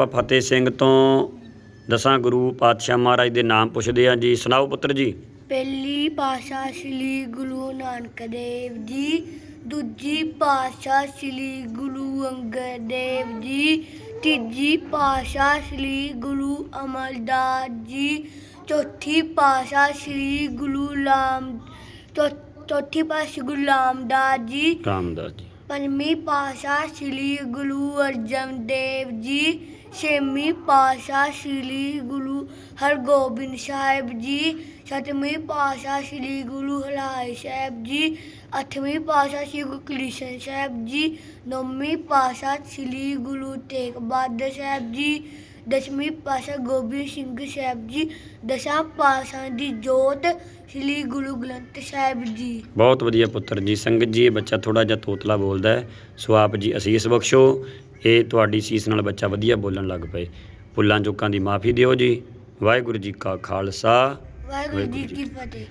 ਆਪਾਂ ਫਤਿਹ ਸਿੰਘ ਤੋਂ ਦਸਾਂ ਗੁਰੂ ਪਾਤਸ਼ਾਹ ਮਹਾਰਾਜ ਦੇ ਨਾਮ ਪੁੱਛਦੇ ਹਾਂ ਜੀ। ਸੁਣਾਓ ਪੁੱਤਰ ਜੀ। ਪਹਿਲੀ ਪਾਸ਼ਾ ਸ੍ਰੀ ਗੁਰੂ ਨਾਨਕ ਦੇਵ ਜੀ ਦੂਜੀ ਪਾਸ਼ਾ ਸ੍ਰੀ ਗੁਰੂ ਅੰਗਦ ਦੇਵ ਜੀ ਤੀਜੀ ਪਾਸ਼ਾ ਸ੍ਰੀ ਗੁਰੂ ਅਮਰਦਾਸ ਜੀ ਚੌਥੀ ਪਾਸ਼ਾ ਸ੍ਰੀ ਗੁਰੂ ਰਾਮ ਚੌ- ਚੌਥੀ ਪਾਸ਼ਾ ਗੁਰੂ ਰਾਮਦਾਸ ਜੀ ਰਾਮਦਾਸ ਜੀ। ਪੰਜਵੀਂ ਪਾਸ਼ਾ ਸ੍ਰੀ ਗੁਰੂ ਅਰਜਨ ਦੇਵ ਜੀ ਛੇਵੀਂ ਪਾਤਸ਼ਾਹ ਸ੍ਰੀ ਗੁਰੂ ਹਰਗੋਬਿੰਦ ਸਾਹਿਬ ਜੀ, ਸੱਤਵੀਂ ਪਾਤਸ਼ਾਹ ਸ੍ਰੀ ਗੁਰੂ ਹਰਿਰਾਏ ਸਾਹਿਬ ਜੀ, ਅੱਠਵੀਂ ਪਾਤਸ਼ਾਹ ਸ੍ਰੀ ਗੁਰੂ ਕ੍ਰਿਸ਼ਨ ਸਾਹਿਬ ਜੀ, ਨੌਵੀਂ ਪਾਤਸ਼ਾਹ ਸ੍ਰੀ ਗੁਰੂ ਤੇਗ ਬਹਾਦਰ ਸਾਹਿਬ ਜੀ ਦਸਵੀਂ ਪਾਸ਼ਾ ਗੋਬਿੰਦ ਸਿੰਘ ਸਾਹਿਬ ਜੀ ਦਸਾਂ ਪਾਸ਼ਾ ਦੀ ਜੋਤ ਸ੍ਰੀ ਗੁਰੂ ਗ੍ਰੰਥ ਸਾਹਿਬ ਜੀ। ਬਹੁਤ ਵਧੀਆ ਪੁੱਤਰ ਜੀ ਸੰਗਤ ਜੀ ਇਹ ਬੱਚਾ ਥੋੜਾ ਜਿਹਾ ਤੋਤਲਾ ਬੋਲਦਾ ਹੈ। ਸੋ ਆਪ ਜੀ ਅਸੀਸ ਬਖਸ਼ੋ। ਇਹ ਤੁਹਾਡੀ ਸੀਸ ਨਾਲ ਬੱਚਾ ਵਧੀਆ ਬੋਲਣ ਲੱਗ ਪਏ। ਭੁੱਲਾਂ ਚੁੱਕਾਂ ਦੀ ਮਾਫੀ ਦਿਓ ਜੀ। ਵਾਹਿਗੁਰੂ ਜੀ ਕਾ ਖਾਲਸਾ। ਵਾਹਿਗੁਰੂ ਜੀ ਕੀ ਫਤਿਹ।